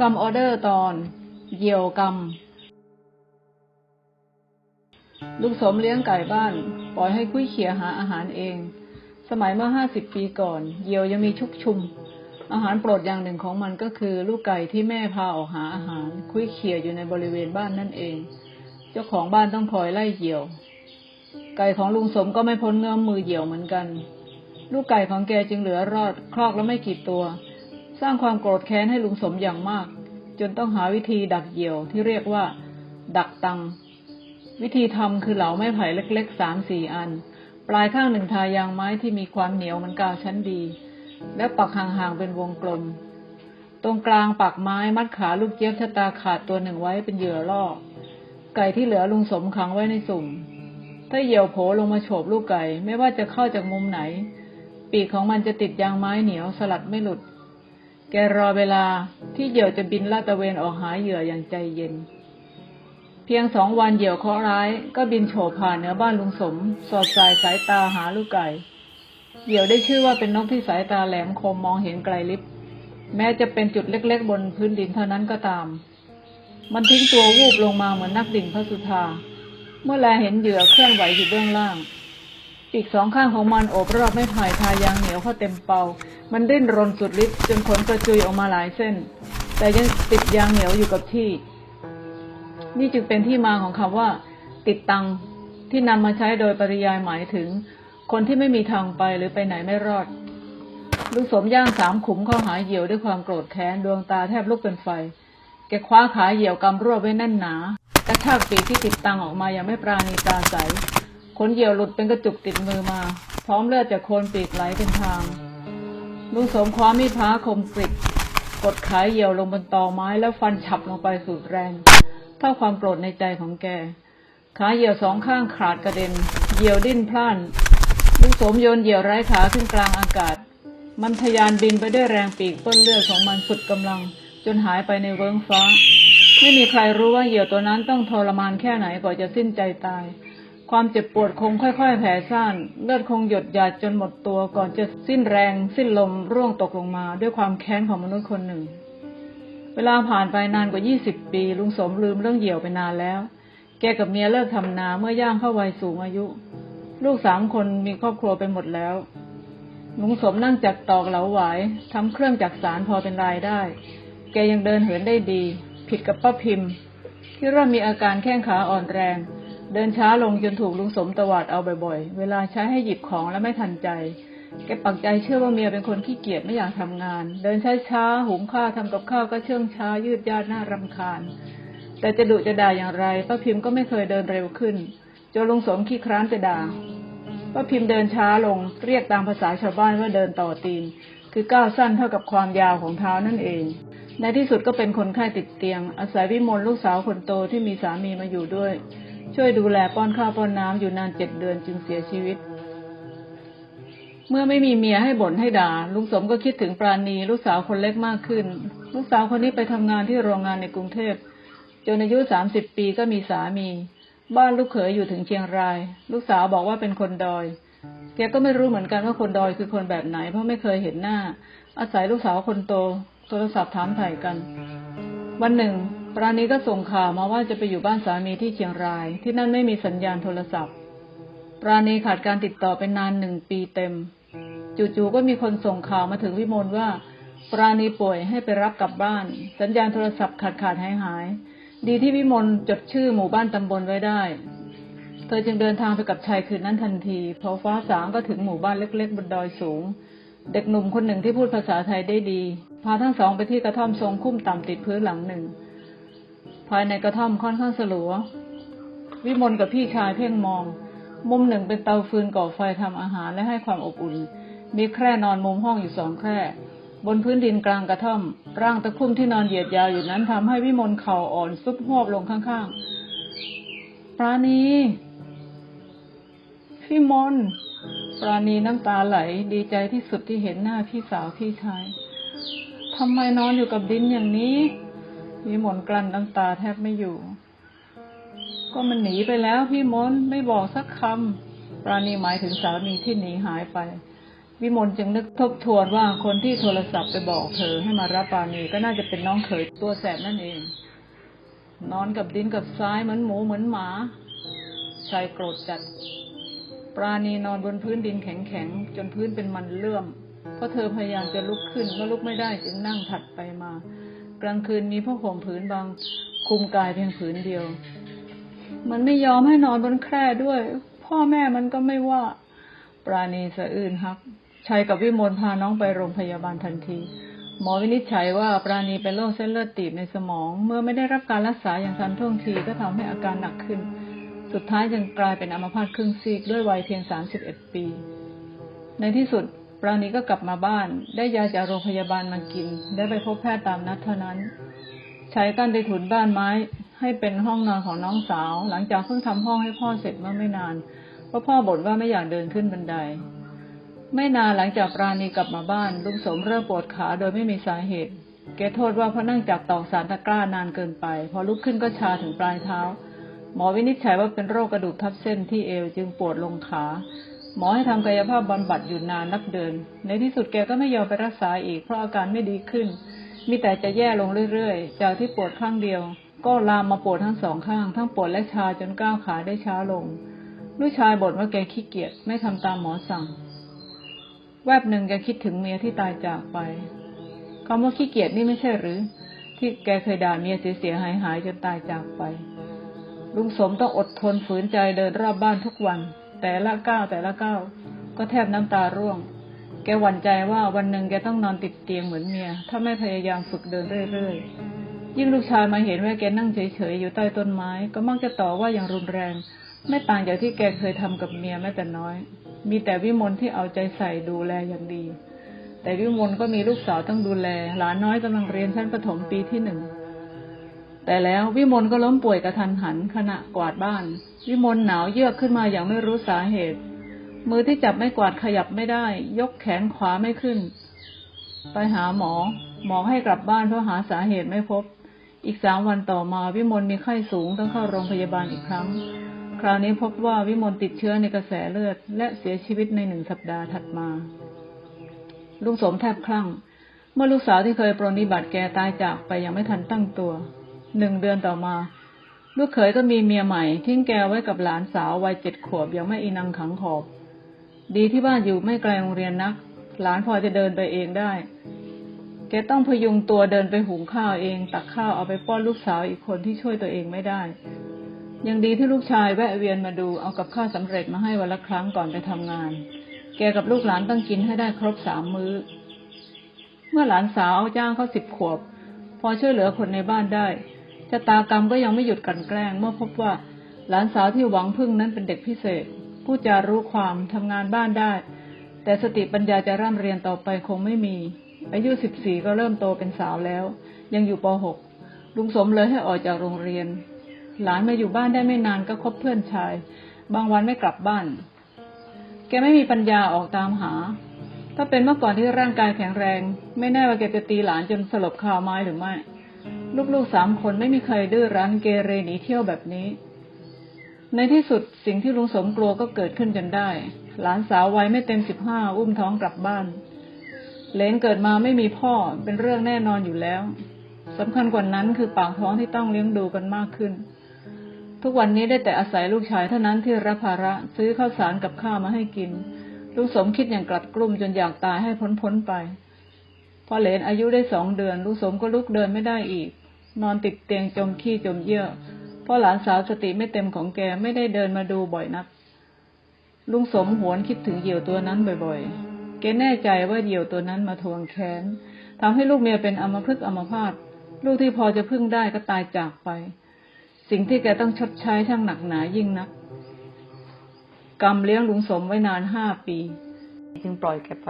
กรรมออเดอร์ตอนเยี่ยวกรรมลุงสมเลี้ยงไก่บ้าน ปล่อยให้กุ้ยเขียหาอาหารเอง สมัยเมื่อห้าสิบปีก่อนเยี่ยวยังมีชุกชุม อาหารโปรดอย่างหนึ่งของมันก็คือ ลูกไก่ที่แม่พาออกหาอาหาร คุ้ยเขียอยู่ในบริเวณบ้านนั่นเอง เจ้าของบ้านต้องคอยไล่เหยี่ยว ไก่ของลุงสมก็ไม่พ้นเงื้อมมือเหยี่ยวเหมือนกัน ลูกไก่ของแกจึงเหลือรอดคลอกแล้วไม่กี่ตัว สร้างความโกรธแค้นให้ลุงสมอย่างมาก จนต้องหาวิธีดักเหยี่ยวที่เรียกว่า ดักตัง วิธีทำคือเหลาไม้ไผ่เล็กๆสามสี่อัน ปลายข้างหนึ่งทายางไม้ที่มีความเหนียวเหมันกาวชั้นดี และปักห่างๆเป็นวงกลม ตรงกลางปักไม้มัดขาลูกเจี๊ยบชะตาขาดตัวหนึ่งไว้เป็นเหยื่อล่อไก่ที่เหลือลุงสมขังไว้ในสุ่มถ้าเหยี่ยวโผลงมาโฉบลูกไก่ ไม่ว่าจะเข้าจากมุมไหน ปีกของมันจะติดยางไม้เหนียวสลัดไม่หลุด กรอเวลาที่เหยี่ยวจะบินลาดตระเวนออกหาเหยื่ออย่างใจเย็น เพียงสองวันเหยี่ยวเคราะร้าย ก็บินโฉบผ่านเหนือบ้านลุงสม สอดสายสายตาหาลูกไก่ เหยี่ยวได้ชื่อว่าเป็นนกที่สายตาแหลมคมมองเห็นไกลลิบแม้จะเป็นจุดเล็กๆ บนพื้นดินเท่านั้นก็ตาม มันทิ้งตัววูบลงมาเหมือนนักดิ่งพระสุธา เมื่อแลเห็นเหยื่อเคลื่อนไหวอยู่เบื้องล่างปีกสองข้างของมันโอบรอบไม่ไผ่ทายางเหนียวเข้าเต็มเป่า มันดิ้นรนสุดฤทธิ์จนขนกระจุยออกมาหลายเส้น แต่ยังติดยางเหนียวอยู่กับที่ นี่จึงเป็นที่มาของคำว่า ติดตังที่นำมาใช้โดยปริยายหมายถึง คนที่ไม่มีทางไปหรือไปไหนไม่รอด ลูกสมย่างสามขุมเข้าหาเหยี่ยวด้วยความโกรธแค้นดวงตาแทบลุกเป็นไฟ แกคว้าขาเหยี่ยวกำรวบไว้แน่นหนากระชากปีที่ติดตังออกมาอย่างไม่ปราณีตาใสขนเหยี่ยวหลุดเป็นกระจุกติดมือมา พร้อมเลือดจากโคนปีกไหลเป็นทาง ลุงสมคว้ามีดพ้าคมกริบกดขาเหยี่ยวลงบนตอไม้แล้วฟันฉับลงไปสุดแรง เท่าความโกรธในใจของแก ขาเหยี่ยวสองข้างขาดกระเด็น เหยี่ยวดิ้นพล่านลุงสมโยนเหยี่ยวไร้ขาขึ้นกลางอากาศ มันทะยานบินไปด้วยแรงปีกต้นเลือดของมันสุดกำลัง จนหายไปในเวิงฟ้า ไม่มีใครรู้ว่าเหยี่ยวตัวนั้นต้องทรมานแค่ไหนกว่าจะสิ้นใจตาย ความเจ็บปวดคงค่อยๆ แผ่ซ่านเลือดคงหยดหยาดจนหมดตัวก่อนจะสิ้นแรง สิ้นลมร่วงตกลงมาด้วยความแค้นของมนุษย์คนหนึ่ง เวลาผ่านไปนานกว่า20ปี ลุงสมลืมเรื่องเหี่ยวไปนานแล้ว แกกับเมียเลิกทำนาเมื่อย่างเข้าวัยสูงอายุ ลูกสามคนมีครอบครัวไปหมดแล้ว ลุงสมนั่งจักตอกเหลาหวายทำเครื่องจักสารพอเป็นรายได้ แกยังเดินเหินได้ดี ผิดกับป้าพิมพ์ที่เริ่มมีอาการแข้งขาอ่อนแรง เดินช้าลงจนถูกลุงสมตวาดเอาบ่อยๆ เวลาใช้ให้หยิบของและไม่ทันใจ แกปักใจเชื่อว่าเมียเป็นคนขี้เกียจไม่อยากทำงาน เดินช้าๆหุงข้าวทำกับข้าวก็เชื่องช้ายืดยาดน่ารำคาญ แต่จะดุจะด่าอย่างไรป้าพิมพ์ก็ไม่เคยเดินเร็วขึ้นจนลุงสมขี้คร้านจะด่าป้าพิมพ์เดินช้าลงเรียกตามภาษาชาวบ้านว่าเดินต่อตีน คือก้าวสั้นเท่ากับความยาวของเท้านั่นเองในที่สุดก็เป็นคนไข้ติดเตียง อาศัยวิมลลูกสาวคนโตที่มีสามีมาอยู่ด้วย ช่วยดูแลป้อนข้าวป้อนน้ำอยู่นานเจ็ดเดือนจึงเสียชีวิต เมื่อไม่มีเมียให้บ่นให้ด่า ลุงสมก็คิดถึงปราณีลูกสาวคนเล็กมากขึ้น ลูกสาวคนนี้ไปทำงานที่โรงงานในกรุงเทพจนอายุสามสิบปีก็มีสามี บ้านลูกเขยอยู่ถึงเชียงราย ลูกสาวบอกว่าเป็นคนดอย แกก็ไม่รู้เหมือนกันว่าคนดอยคือคนแบบไหน เพราะไม่เคยเห็นหน้า อาศัยลูกสาวคนโต โทรศัพท์ถามถ่ายกัน วันหนึ่ง ปราณีก็ส่งข่าวมาว่าจะไปอยู่บ้านสามีที่เชียงราย ที่นั่นไม่มีสัญญาณโทรศัพท์ ปราณีขาดการติดต่อเป็นนานหนึ่งปีเต็ม จู่ๆก็มีคนส่งข่าวมาถึงวิมลว่า ปราณีป่วยให้ไปรับกลับบ้าน สัญญาณโทรศัพท์ขาดขาดหายหายๆดีที่วิมลจดชื่อหมู่บ้านตำบลไว้ได้ เธอจึงเดินทางไปกับชายคืนนั้นทันทีพอฟ้าสางก็ถึงหมู่บ้านเล็ก ๆ บนดอยสูง เด็กหนุ่มคนหนึ่งที่พูดภาษาไทยได้ดี พาทั้งสองไปที่กระท่อมทรงคุ้มต่ำติดพื้นหลังหนึ่ง ภายในกระท่อมค่อนข้างสลัว วิมลกับพี่ชายเพ่งมอง มุมหนึ่งเป็นเตาฟืนก่อไฟทำอาหารและให้ความอบอุ่น มีแคร่นอนมุมห้องอยู่สองแคร่ บนพื้นดินกลางกระท่อม ร่างตะคุ่มที่นอนเหยียดยาวอยู่นั้นทำให้วิมลเข่าอ่อนซุบหวบลงข้างๆ ปราณี พี่มนปราณีน้ำตาไหลดีใจที่สุดที่เห็นหน้าพี่สาวพี่ชายทำไมนอนอยู่กับดินอย่างนี้ วิมลกลั้นน้ำตาแทบไม่อยู่ ก็มันหนีไปแล้วพี่มนไม่บอกสักคำปราณีหมายถึงสามีที่หนีหายไป วิมลจึงนึกทบทวนว่าคนที่โทรศัพท์ไปบอกเธอให้มารับปราณีก็น่าจะเป็นน้องเขยตัวแสบนั่นเอง นอนกับดินกับทรายเหมือนหมูเหมือนหมาชายโกรธจัด ปราณีนอนบนพื้นดินแข็งๆจนพื้นเป็นมันเลื่อมเพราะเธอพยายามจะลุกขึ้นเมื่อลุกไม่ได้จึงนั่งถัดไปมา กลางคืนมีผ้าห่มผืนบางคลุมกายเพียงผืนเดียว มันไม่ยอมให้นอนบนแคร่ด้วย พ่อแม่มันก็ไม่ว่า ปราณีสะอื้นฮักชัยกับวิมลพาน้องไปโรงพยาบาลทันที หมอวินิจฉัยว่าปราณีเป็นโรคเส้นเลือดตีบในสมอง เมื่อไม่ได้รับการรักษาอย่างทันท่วงทีก็ทำให้อาการหนักขึ้น สุดท้ายจึงกลายเป็นอัมพาตครึ่งซีกด้วยวัยเพียง 31 ปี ในที่สุด ปราณีก็กลับมาบ้าน ได้ยาจากโรงพยาบาลมากิน ได้ไปพบแพทย์ตามนัดเท่านั้น ใช้กันไปถุนบ้านไม้ ให้เป็นห้องนอนของน้องสาว หลังจากเพิ่งทำห้องให้พ่อเสร็จเมื่อไม่นาน เพราะพ่อบ่นว่าไม่อยากเดินขึ้นบันได ไม่นานหลังจากปราณีกลับมาบ้าน ลุงสมเริ่มปวดขาโดยไม่มีสาเหตุ แกโทษว่าเพราะนั่งจับตอกสารตะกร้านานเกินไป พอลุกขึ้นก็ชาถึงปลายเท้า หมอวินิจฉัยว่าเป็นโรคกระดูกทับเส้นที่เอวจึงปวดลงขา หมอให้ทำกายภาพบำบัดอยู่นานนับเดือน ในที่สุดแกก็ไม่ยอมไปรักษาอีก เพราะอาการไม่ดีขึ้น มีแต่จะแย่ลงเรื่อยๆ จากที่ปวดข้างเดียว ก็ลามมาปวดทั้งสองข้าง ทั้งปวดและชาจนก้าวขาได้ช้าลง ลูกชายบ่นว่าแกขี้เกียจไม่ทำตามหมอสั่ง แวบหนึ่งแกคิดถึงเมียที่ตายจากไปคำว่าขี้เกียจนี่ไม่ใช่หรือ ที่แกเคยด่าเมียเสียหายหายจนตายจากไป ลุงสมต้องอดทนฝืนใจเดินรอบบ้านทุกวัน แต่ละก้าวแต่ละก้าวก็แทบน้ำตาร่วง แกหวั่นใจว่าวันหนึ่งแกต้องนอนติดเตียงเหมือนเมีย ถ้าไม่พยายามฝึกเดินเรื่อยๆ ยิ่งลูกชายมาเห็นว่าแกนั่งเฉยๆอยู่ใต้ต้นไม้ ก็มักจะต่อว่าอย่างรุนแรง ไม่ต่างจากที่แกเคยทำกับเมียแม้แต่น้อย มีแต่วิมลที่เอาใจใส่ดูแลอย่างดี แต่วิมลก็มีลูกสาวต้องดูแล หลานน้อยกำลังเรียนชั้นประถมปีที่หนึ่งแต่แล้ววิมลก็ล้มป่วยกระทันหันขณะกวาดบ้าน วิมลหนาวเยือกขึ้นมาอย่างไม่รู้สาเหตุ มือที่จับไม่กวาดขยับไม่ได้ ยกแขนขวาไม่ขึ้น ไปหาหมอ หมอให้กลับบ้านเพราะหาสาเหตุไม่พบ อีกสามวันต่อมาวิมลมีไข้สูงต้องเข้าโรงพยาบาลอีกครั้ง คราวนี้พบว่าวิมลติดเชื้อในกระแสเลือด และเสียชีวิตในหนึ่งสัปดาห์ถัดมา ลุงสมแทบคลั่ง เมื่อลูกสาวที่เคยปรนนิบัติแกตายจากไปยังไม่ทันตั้งตัวหนึ่งเดือนต่อมา ลูกเขยก็มีเมียใหม่ ทิ้งแกไว้กับหลานสาววัยเจ็ดขวบยังไม่อีนังขังขอบ ดีที่บ้านอยู่ไม่ไกลโรงเรียนนัก หลานพอจะเดินไปเองได้ แกต้องพยุงตัวเดินไปหุงข้าวเอง ตักข้าวเอาไปป้อนลูกสาวอีกคนที่ช่วยตัวเองไม่ได้ ยังดีที่ลูกชายแวะเวียนมาดูเอากับข้าวสำเร็จมาให้วันละครั้งก่อนไปทำงาน แกกับลูกหลานต้องกินให้ได้ครบสามมื้อ เมื่อหลานสาวเอาจ้างเขาสิบขวบ พอช่วยเหลือคนในบ้านได้ ชะตากรรมก็ยังไม่หยุดกันแกล้ง เมื่อพบว่าหลานสาวที่หวังพึ่งนั้นเป็นเด็กพิเศษ ผู้จารู้ความทำงานบ้านได้ แต่สติปัญญาจะร่ำเรียนต่อไปคงไม่มี อายุสิบสี่ก็เริ่มโตเป็นสาวแล้ว ยังอยู่ปหกลุงสมเลยให้ออกจากโรงเรียน หลานมาอยู่บ้านได้ไม่นานก็คบเพื่อนชาย บางวันไม่กลับบ้าน แกไม่มีปัญญาออกตามหา ถ้าเป็นเมื่อก่อนที่ร่างกายแข็งแรง ไม่แน่ว่าแกจะตีหลานจนสลบคาไม้หรือไม่ ลูกๆสามคนไม่มีใครดื้อรั้นเกเรหนีเที่ยวแบบนี้ ในที่สุดสิ่งที่ลุงสมกลัวก็เกิดขึ้นจนได้ หลานสาววัยไม่เต็มสิบห้าอุ้มท้องกลับบ้าน เลนเกิดมาไม่มีพ่อเป็นเรื่องแน่นอนอยู่แล้วสำคัญกว่านั้นคือปากท้องที่ต้องเลี้ยงดูกันมากขึ้น ทุกวันนี้ได้แต่อาศัยลูกชายเท่านั้นที่รับภาระซื้อข้าวสารกับข้าวมาให้กิน ลุงสมคิดอย่างกลัดกลุ้มจนอยากตายให้พ้นพ้นไปพอเหลนอายุได้สองเดือนลุงสมก็ลุกเดินไม่ได้อีก นอนติดเตียงจมขี้จมเยี่ยวเพราะหลานสาวสติไม่เต็มของแกไม่ได้เดินมาดูบ่อยนัก ลุงสมหวนคิดถึงเหยี่ยวตัวนั้นบ่อยๆ แกแน่ใจว่าเหยี่ยวตัวนั้นมาทวงแค้นทำให้ลูกเมียเป็นอมพฤกอมพาตลูกที่พอจะพึ่งได้ก็ตายจากไป สิ่งที่แกต้องชดใช้ช่างหนักหนายิ่งนัก กรรมเลี้ยงลุงสมไว้นานห้าปี จึงปล่อยแกไป